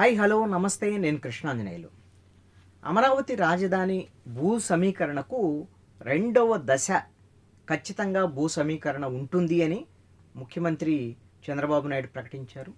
Hi hello నమస్తే నేను కృష్ణాంజనేయులు. అమరావతి రాజధాని భూ సమీకరణకు రెండవ దశ ఖచ్చితంగా భూ సమీకరణ ఉంటుంది అని ముఖ్యమంత్రి చంద్రబాబు నాయుడు ప్రకటించారు.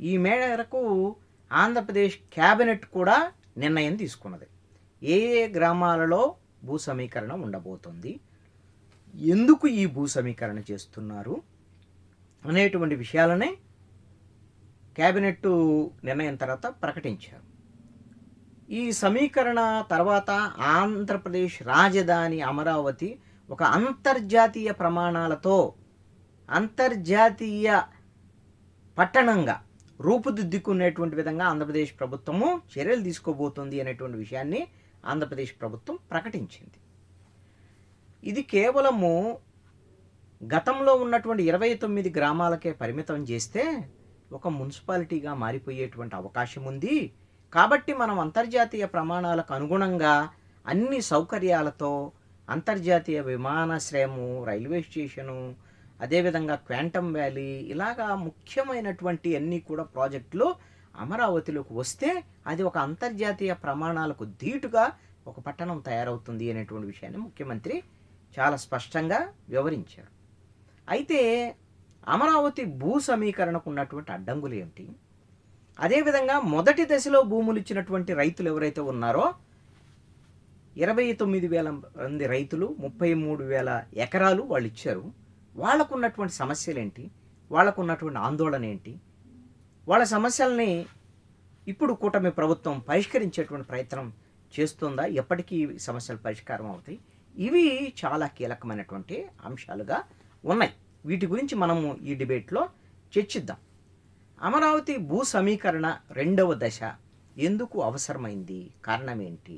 ఈ మేరకు ఆంధ్రప్రదేశ్ క్యాబినెట్ కూడా నిర్ణయం తీసుకున్నది. ఏ ఏ గ్రామాలలో భూ సమీకరణ ఉండబోతుంది? ఎందుకు ఈ భూ సమీకరణ చేస్తున్నారు? అనేటువంటి విషయాలనే క్యాబినెట్ నిర్ణయం తర్వాత ప్రకటించారు. ఈ సమీకరణ తర్వాత ఆంధ్రప్రదేశ్ రాజధాని అమరావతి ఒక అంతర్జాతీయ ప్రమాణాలతో అంతర్జాతీయ పట్టణంగా రూపుదిద్దుకునేటువంటి విధంగా ఆంధ్రప్రదేశ్ ప్రభుత్వము చర్యలు తీసుకోబోతుంది అనేటువంటి విషయాన్ని ఆంధ్రప్రదేశ్ ప్రభుత్వం ప్రకటించింది. ఇది కేవలము గతంలో ఉన్నటువంటి ఇరవై తొమ్మిది గ్రామాలకే పరిమితం చేస్తే ఒక మున్సిపాలిటీగా మారిపోయేటువంటి అవకాశం ఉంది. కాబట్టి మనం అంతర్జాతీయ ప్రమాణాలకు అనుగుణంగా అన్ని సౌకర్యాలతో అంతర్జాతీయ విమానాశ్రయము రైల్వే స్టేషను అదేవిధంగా క్వాంటమ్ వ్యాలీ ఇలాగా ముఖ్యమైనటువంటి అన్నీ కూడా ప్రాజెక్టులు అమరావతిలోకి వస్తే అది ఒక అంతర్జాతీయ ప్రమాణాలకు ధీటుగా ఒక పట్టణం తయారవుతుంది అనేటువంటి విషయాన్ని ముఖ్యమంత్రి చాలా స్పష్టంగా వివరించారు. అయితే అమరావతి భూ సమీకరణకు ఉన్నటువంటి అడ్డంకులు ఏమిటి అదేవిధంగా మొదటి దశలో భూములు ఇచ్చినటువంటి రైతులు ఎవరైతే ఉన్నారో ఇరవై తొమ్మిది వేల మంది రైతులు ముప్పై మూడు వేల ఎకరాలు వాళ్ళు ఇచ్చారు. వాళ్ళకు ఉన్నటువంటి సమస్యలు ఏంటి? వాళ్ళకు ఉన్నటువంటి ఆందోళన ఏంటి? వాళ్ళ సమస్యల్ని ఇప్పుడు కూటమి ప్రభుత్వం పరిష్కరించేటువంటి ప్రయత్నం చేస్తుందా? ఎప్పటికీ సమస్యలు పరిష్కారం అవుతాయి. ఇవి చాలా కీలకమైనటువంటి అంశాలుగా ఉన్నాయి. వీటి గురించి మనము ఈ డిబేట్లో చర్చిద్దాం. అమరావతి భూ సమీకరణ రెండవ దశ ఎందుకు అవసరమైంది? కారణం ఏంటి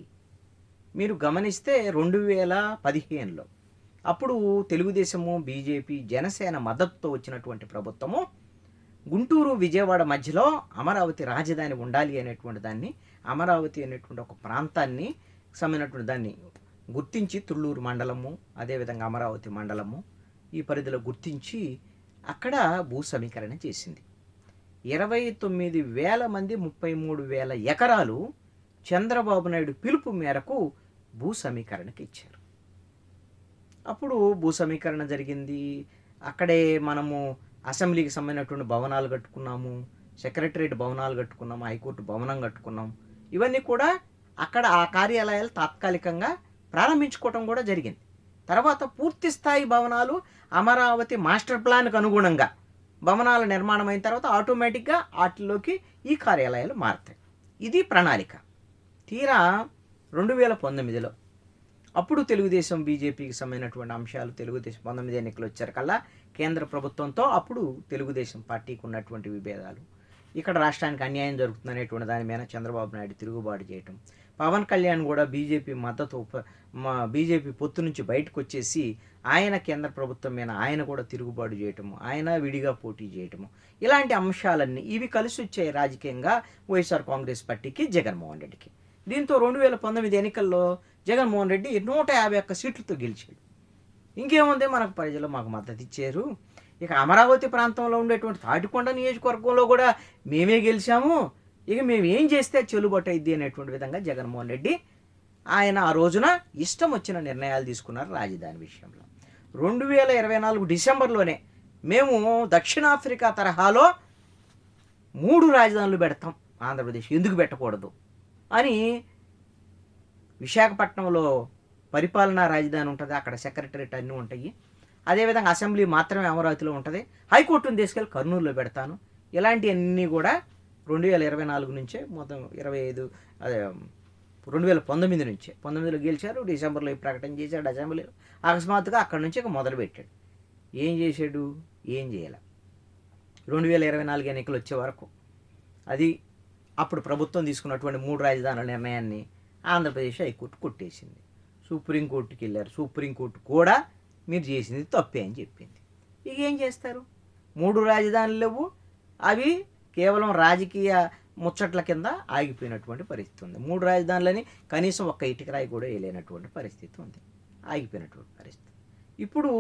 మీరు గమనిస్తే రెండు వేల పదిహేనులో అప్పుడు తెలుగుదేశము బీజేపీ జనసేన మద్దతుతో వచ్చినటువంటి ప్రభుత్వము గుంటూరు విజయవాడ మధ్యలో అమరావతి రాజధాని ఉండాలి అనేటువంటి దాన్ని అమరావతి అనేటువంటి ఒక ప్రాంతాన్ని సమైనటువంటి దాన్ని గుర్తించి తుళ్ళూరు మండలము అదేవిధంగా అమరావతి మండలము ఈ పరిధిలో గుర్తించి అక్కడ భూ సమీకరణ చేసింది. ఇరవై తొమ్మిది వేల మంది ముప్పై మూడు వేల ఎకరాలు చంద్రబాబు నాయుడు పిలుపు మేరకు భూ సమీకరణకి ఇచ్చారు. అప్పుడు భూ సమీకరణ జరిగింది. అక్కడే మనము అసెంబ్లీకి సంబంధించినటువంటి భవనాలు కట్టుకున్నాము సెక్రటరేట్ భవనాలు కట్టుకున్నాము హైకోర్టు భవనం కట్టుకున్నాం ఇవన్నీ కూడా అక్కడ ఆ కార్యాలయాలు తాత్కాలికంగా ప్రారంభించుకోవటం కూడా జరిగింది. తర్వాత పూర్తి స్థాయి భవనాలు అమరావతి మాస్టర్ ప్లాన్కు అనుగుణంగా భవనాల నిర్మాణం అయిన తర్వాత ఆటోమేటిక్గా వాటిలోకి ఈ కార్యాలయాలు మారుతాయి. ఇది ప్రణాళిక. తీరా రెండు వేల పంతొమ్మిదిలో అప్పుడు తెలుగుదేశం బీజేపీకి సంబంధించినటువంటి అంశాలు తెలుగుదేశం పంతొమ్మిది ఎన్నికలు వచ్చారు కల్లా కేంద్ర ప్రభుత్వంతో అప్పుడు తెలుగుదేశం పార్టీకి ఉన్నటువంటి విభేదాలు. ఇక్కడ రాష్ట్రానికి అన్యాయం జరుగుతుందనేటువంటి దాని మీద చంద్రబాబు నాయుడు తిరుగుబాటు చేయటం పవన్ కళ్యాణ్ కూడా బీజేపీ మద్దతు మా బీజేపీ పొత్తు నుంచి బయటకు వచ్చేసి ఆయన కేంద్ర ప్రభుత్వం మీద ఆయన కూడా తిరుగుబాటు చేయటము ఆయన విడిగా పోటీ చేయటము ఇలాంటి అంశాలన్నీ ఇవి కలిసి వచ్చాయి రాజకీయంగా వైఎస్ఆర్ కాంగ్రెస్ పార్టీకి జగన్మోహన్ రెడ్డికి. దీంతో రెండు వేల పంతొమ్మిది ఎన్నికల్లో జగన్మోహన్ రెడ్డి నూట యాభై ఒక్క సీట్లతో గెలిచాడు. ఇంకేముంది? మనకు ప్రజలు మాకు మద్దతు ఇచ్చారు. ఇక అమరావతి ప్రాంతంలో ఉండేటువంటి తాటికొండ నియోజకవర్గంలో కూడా మేమే గెలిచాము. ఇక మేము ఏం చేస్తే చెల్లుబాటు అయింది అనేటువంటి విధంగా జగన్మోహన్ రెడ్డి ఆయన ఆ రోజున ఇష్టం వచ్చిన నిర్ణయాలు తీసుకున్నారు రాజధాని విషయంలో. రెండు వేల ఇరవై నాలుగు డిసెంబర్లోనే మేము దక్షిణాఫ్రికా తరహాలో మూడు రాజధానులు పెడతాం ఆంధ్రప్రదేశ్ ఎందుకు పెట్టకూడదు అని విశాఖపట్నంలో పరిపాలనా రాజధాని ఉంటుంది అక్కడ సెక్రటరేట్ అన్నీ ఉంటాయి. అదేవిధంగా అసెంబ్లీ మాత్రమే అమరావతిలో ఉంటుంది. హైకోర్టును తీసుకెళ్ళి కర్నూలులో పెడతాను. ఇలాంటివన్నీ కూడా రెండు వేల ఇరవై నాలుగు నుంచే మొత్తం ఇరవై ఐదు అదే రెండు వేల పంతొమ్మిది నుంచే. పంతొమ్మిదిలో గెలిచారు డిసెంబర్లో ప్రకటన చేశాడు అసెంబ్లీలో అకస్మాత్తుగా అక్కడి నుంచి ఇక మొదలుపెట్టాడు ఏం చేశాడు? ఏం చేయాలి? రెండు వేల ఇరవై నాలుగు ఎన్నికలు వచ్చే వరకు అది అప్పుడు ప్రభుత్వం తీసుకున్నటువంటి మూడు రాజధానుల నిర్ణయాన్ని ఆంధ్రప్రదేశ్ హైకోర్టు కొట్టేసింది. సుప్రీంకోర్టుకి వెళ్ళారు. సుప్రీంకోర్టు కూడా మీరు చేసింది తప్పే అని చెప్పింది. ఇక ఏం చేస్తారు? మూడు రాజధానులు లేవు. అవి కేవలం రాజకీయ ముచ్చట్ల కింద ఆగిపోయినటువంటి పరిస్థితి ఉంది. మూడు రాజధానులని కనీసం ఒక్క ఇటుకరాయి కూడా వేయలేనటువంటి పరిస్థితి ఉంది. ఆగిపోయినటువంటి పరిస్థితి. ఇప్పుడు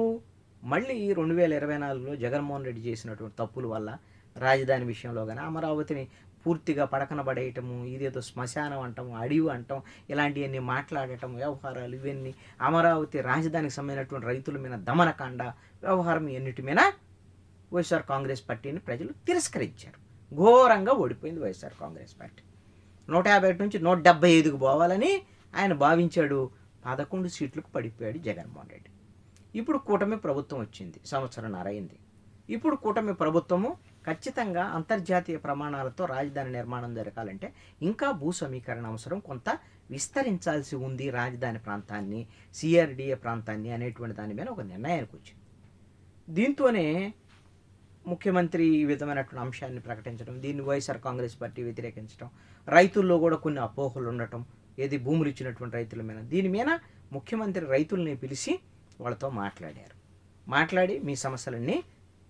మళ్ళీ రెండు వేల ఇరవై నాలుగులో జగన్మోహన్ రెడ్డి చేసినటువంటి తప్పుల వల్ల రాజధాని విషయంలో కానీ అమరావతిని పూర్తిగా పడకన పడేయటము ఇదేదో శ్మశానం అంటాము అడివి అంటాం ఇలాంటివన్నీ మాట్లాడటం వ్యవహారాలు ఇవన్నీ అమరావతి రాజధానికి సంబంధించినటువంటి రైతుల మీద దమనకాండ వ్యవహారం ఎన్నిటి మీద వైఎస్ఆర్ కాంగ్రెస్ పార్టీని ప్రజలు తిరస్కరించారు. ఘోరంగా ఓడిపోయింది వైఎస్ఆర్ కాంగ్రెస్ పార్టీ. నూట యాభై ఒకటి నుంచి నూట డెబ్బై ఐదుకు పోవాలని ఆయన భావించాడు. పదకొండు సీట్లకు పడిపోయాడు జగన్మోహన్ రెడ్డి. ఇప్పుడు కూటమి ప్రభుత్వం వచ్చింది సంవత్సరం అరైంది ఇప్పుడు కూటమి ప్రభుత్వము ఖచ్చితంగా అంతర్జాతీయ ప్రమాణాలతో రాజధాని నిర్మాణం జరగాలంటే ఇంకా భూ సమీకరణ అవసరం కొంత విస్తరించాల్సి ఉంది రాజధాని ప్రాంతాన్ని సిఆర్డిఏ ప్రాంతాన్ని అనేటువంటి దాని మీద ఒక నిర్ణయానికి వచ్చింది. దీంతోనే ముఖ్యమంత్రి ఈ విధమైనటువంటి అంశాన్ని ప్రకటించడం దీన్ని వైఎస్ఆర్ కాంగ్రెస్ పార్టీ వ్యతిరేకించడం రైతుల్లో కూడా కొన్ని అపోహలు ఉండటం ఏది భూములు ఇచ్చినటువంటి రైతుల మీద. దీని మీద ముఖ్యమంత్రి రైతుల్ని పిలిచి వాళ్ళతో మాట్లాడారు. మాట్లాడి మీ సమస్యలన్నీ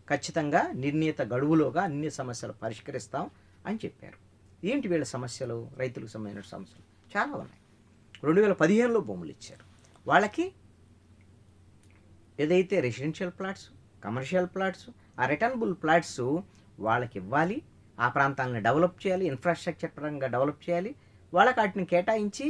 ఖచ్చితంగా నిర్ణీత గడువులోగా అన్ని సమస్యలు పరిష్కరిస్తాం అని చెప్పారు. ఏంటి వీళ్ళ సమస్యలు? రైతులకు సంబంధించిన సమస్యలు చాలా ఉన్నాయి. రెండు వేల పదిహేనులో భూములు ఇచ్చారు. వాళ్ళకి ఏదైతే రెసిడెన్షియల్ ప్లాట్స్ కమర్షియల్ ప్లాట్స్ ఆ రిటర్నబుల్ ప్లాట్స్ వాళ్ళకి ఇవ్వాలి ఆ ప్రాంతాలను డెవలప్ చేయాలి ఇన్ఫ్రాస్ట్రక్చర్ పరంగా డెవలప్ చేయాలి వాళ్ళకి వాటిని కేటాయించి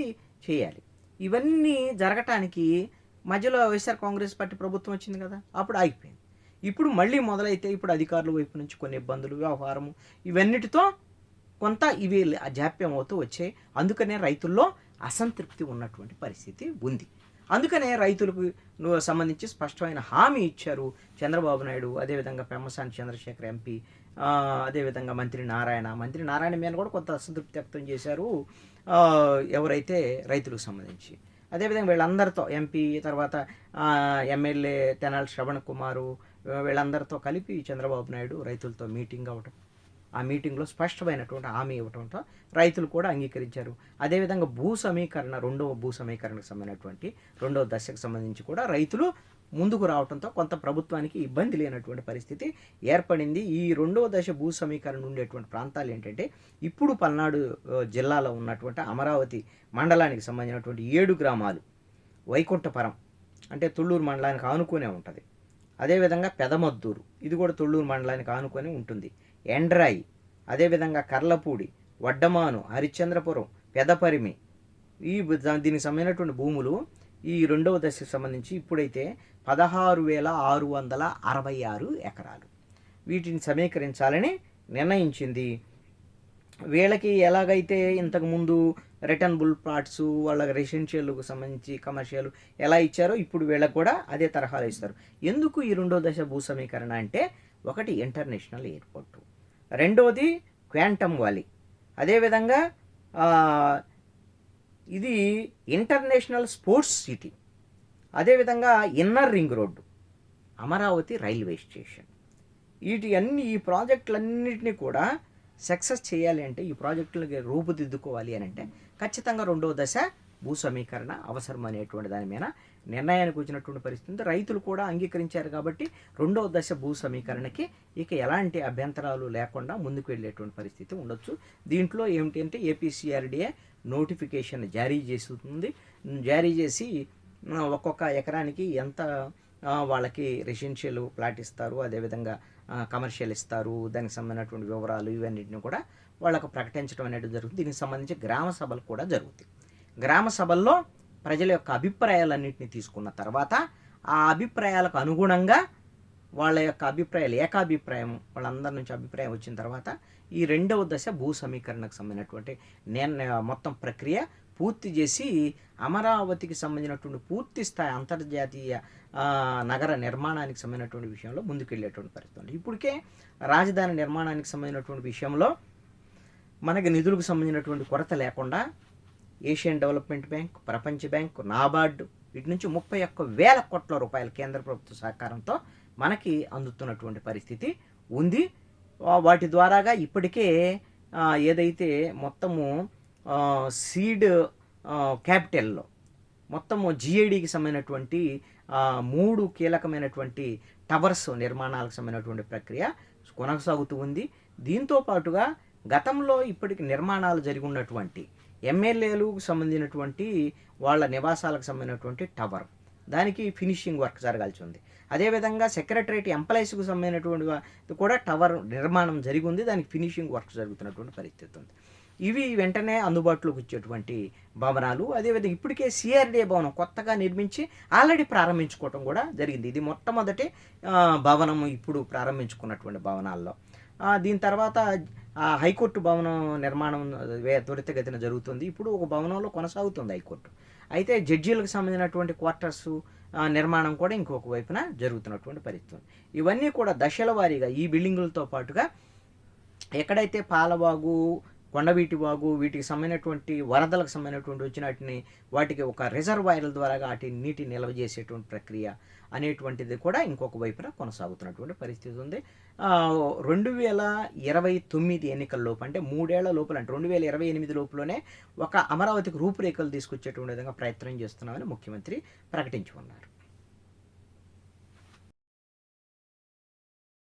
చేయాలి. ఇవన్నీ జరగటానికి మధ్యలో వైఎస్ఆర్ కాంగ్రెస్ పార్టీ ప్రభుత్వం వచ్చింది కదా అప్పుడు ఆగిపోయింది. ఇప్పుడు మళ్ళీ మొదలైతే ఇప్పుడు అధికారుల వైపు నుంచి కొన్ని ఇబ్బందులు వ్యవహారము ఇవన్నిటితో కొంత ఇవి జాప్యం అవుతూ వచ్చాయి. అందుకనే రైతుల్లో అసంతృప్తి ఉన్నటువంటి పరిస్థితి ఉంది. అందుకనే రైతులకు సంబంధించి స్పష్టమైన హామీ ఇచ్చారు చంద్రబాబు నాయుడు. అదేవిధంగా పెమ్మసాని చంద్రశేఖర్ ఎంపీ అదేవిధంగా మంత్రి నారాయణ. మంత్రి నారాయణ మీద కూడా కొంత అసంతృప్తి వ్యక్తం చేశారు ఎవరైతే రైతులకు సంబంధించి. అదేవిధంగా వీళ్ళందరితో ఎంపీ తర్వాత ఎమ్మెల్యే తెనాలి శ్రవణ్ కుమారు వీళ్ళందరితో కలిపి చంద్రబాబు నాయుడు రైతులతో మీటింగ్ అవ్వటం ఆ మీటింగ్లో స్పష్టమైనటువంటి హామీ ఇవ్వటంతో రైతులు కూడా అంగీకరించారు. అదేవిధంగా భూ సమీకరణ రెండవ భూ సమీకరణకు సంబంధించినటువంటి రెండవ దశకు సంబంధించి కూడా రైతులు ముందుకు రావడంతో కొంత ప్రభుత్వానికి ఇబ్బంది లేనటువంటి పరిస్థితి ఏర్పడింది. ఈ రెండవ దశ భూ సమీకరణ ఉండేటువంటి ప్రాంతాలు ఏంటంటే ఇప్పుడు పల్నాడు జిల్లాలో ఉన్నటువంటి అమరావతి మండలానికి సంబంధించినటువంటి ఏడు గ్రామాలు. వైకుంఠపురం అంటే తుళ్ళూరు మండలానికి ఆనుకునే ఉంటుంది. అదేవిధంగా పెదమద్దూరు ఇది కూడా తుళ్ళూరు మండలానికి ఆనుకొని ఉంటుంది. ఎండ్రాయి అదేవిధంగా కర్లపూడి వడ్డమాను హరిశ్చంద్రపురం పెదపరిమి. ఈ దా- దీనికి సంబంధించినటువంటి భూములు ఈ రెండవ దశకు సంబంధించి ఇప్పుడైతే పదహారు వేల ఆరు వందల అరవై ఆరు ఎకరాలు. వీటిని సమీకరించాలని నిర్ణయించింది. వీళ్ళకి ఎలాగైతే ఇంతకుముందు రిటర్నబుల్ ప్లాట్స్ వాళ్ళ రెసిడెన్షియల్కు సంబంధించి కమర్షియల్ ఎలా ఇచ్చారో ఇప్పుడు వీళ్ళకి కూడా అదే తరహాలో ఇస్తారు. ఎందుకు ఈ రెండో దశ భూ సమీకరణ అంటే ఒకటి ఇంటర్నేషనల్ ఎయిర్పోర్టు. రెండవది క్వాంటమ్ వ్యాలీ. అదేవిధంగా ఇది ఇంటర్నేషనల్ స్పోర్ట్స్ సిటీ. అదేవిధంగా inner ring road Amaravati railway station. వీటి అన్ని ఈ ప్రాజెక్టులన్నింటినీ కూడా సక్సెస్ చేయాలి అంటే ఈ ప్రాజెక్టులకి రూపుదిద్దుకోవాలి అని అంటే ఖచ్చితంగా రెండవ దశ భూ సమీకరణ అవసరం అనేటువంటి దాని మీద నిర్ణయానికి వచ్చినటువంటి పరిస్థితి రైతులు కూడా అంగీకరించారు కాబట్టి రెండవ దశ భూ సమీకరణకి ఇక ఎలాంటి అభ్యంతరాలు లేకుండా ముందుకు వెళ్ళేటువంటి పరిస్థితి ఉండొచ్చు. దీంట్లో ఏమిటి అంటే ఏపీసీఆర్డీఏ నోటిఫికేషన్ జారీ చేస్తుంది. జారీ చేసి ఒక్కొక్క ఎకరానికి ఎంత వాళ్ళకి రెసిడెన్షియల్ ప్లాట్ ఇస్తారు అదేవిధంగా కమర్షియల్ ఇస్తారు దానికి సంబంధించినటువంటి వివరాలు ఇవన్నిటిని కూడా వాళ్ళకు ప్రకటించడం అనేది జరుగుతుంది. దీనికి సంబంధించి గ్రామ సభలు కూడా జరుగుతాయి. గ్రామ సభల్లో ప్రజల యొక్క అభిప్రాయాలన్నింటినీ తీసుకున్న తర్వాత ఆ అభిప్రాయాలకు అనుగుణంగా వాళ్ళ యొక్క అభిప్రాయాలు ఏకాభిప్రాయం వాళ్ళందరి నుంచి అభిప్రాయం వచ్చిన తర్వాత ఈ రెండవ దశ భూ సమీకరణకు సంబంధించినటువంటి నేను మొత్తం ప్రక్రియ పూర్తి చేసి అమరావతికి సంబంధించినటువంటి పూర్తి స్థాయి అంతర్జాతీయ నగర నిర్మాణానికి సంబంధించినటువంటి విషయంలో ముందుకెళ్ళేటువంటి పరిస్థితి ఉంది. ఇప్పటికే రాజధాని నిర్మాణానికి సంబంధించినటువంటి విషయంలో మనకి నిధులకు సంబంధించినటువంటి కొరత లేకుండా ఏషియన్ డెవలప్మెంట్ బ్యాంక్ ప్రపంచ బ్యాంక్ నాబార్డు వీటి నుంచి ముప్పై ఒక్క వేల కోట్ల రూపాయల కేంద్ర ప్రభుత్వ సహకారంతో మనకి అందుతున్నటువంటి పరిస్థితి ఉంది. వాటి ద్వారాగా ఇప్పటికే ఏదైతే మొత్తము సీడ్ క్యాపిటల్లో మొత్తము జిఐడికి సంబంధించినటువంటి మూడు కీలకమైనటువంటి టవర్స్ నిర్మాణాలకు సంబంధించినటువంటి ప్రక్రియ కొనసాగుతూ ఉంది. దీంతో పాటుగా గతంలో ఇప్పటికి నిర్మాణాలు జరిగి ఉన్నటువంటి ఎమ్మెల్యేలకు సంబంధించినటువంటి వాళ్ళ నివాసాలకు సంబంధించినటువంటి టవర్. దానికి ఫినిషింగ్ వర్క్ జరగాల్సి ఉంది. అదేవిధంగా సెక్రటరేట్ ఎంప్లాయీస్కు సంబంధించినటువంటి కూడా టవర్ నిర్మాణం జరిగి ఉంది దానికి ఫినిషింగ్ వర్క్ జరుగుతున్నటువంటి పరిస్థితి ఉంది. ఇవి వెంటనే అందుబాటులోకి వచ్చేటువంటి భవనాలు. అదేవిధంగా ఇప్పటికే సిఆర్డీఏ భవనం కొత్తగా నిర్మించి ఆల్రెడీ ప్రారంభించుకోవటం కూడా జరిగింది. ఇది మొట్టమొదటి భవనం ఇప్పుడు ప్రారంభించుకున్నటువంటి భవనాల్లో. దీని తర్వాత ఆ, హైకోర్టు భవనం నిర్మాణం వే- త్వరితగతిన జరుగుతుంది. ఇప్పుడు ఒక భవనంలో కొనసాగుతుంది హైకోర్టు. అయితే జడ్జీలకు సంబంధించినటువంటి క్వార్టర్స్ నిర్మాణం కూడా ఇంకొక వైపున జరుగుతున్నటువంటి పరిస్థితి ఇవన్నీ కూడా దశల వారీగా ఈ బిల్డింగులతో పాటుగా ఎక్కడైతే పాలబాగు కొండవీటి వాగు వీటికి సంబంధించినటువంటి వరదలకు సంబంధించినటువంటి వచ్చిన వాటిని వాటికి ఒక రిజర్వాయర్ల ద్వారా వాటి నీటి నిల్వ చేసేటువంటి ప్రక్రియ అనేటువంటిది కూడా ఇంకొక వైపున కొనసాగుతున్నటువంటి పరిస్థితి ఉంది. రెండు వేల ఇరవై తొమ్మిది ఎన్నికల లోపు అంటే మూడేళ్ళ లోపల అంటే రెండు వేల ఇరవై ఎనిమిది లోపులోనే ఒక అమరావతికి రూపురేఖలు తీసుకొచ్చేటువంటి విధంగా ప్రయత్నం చేస్తున్నామని ముఖ్యమంత్రి ప్రకటించుకున్నారు.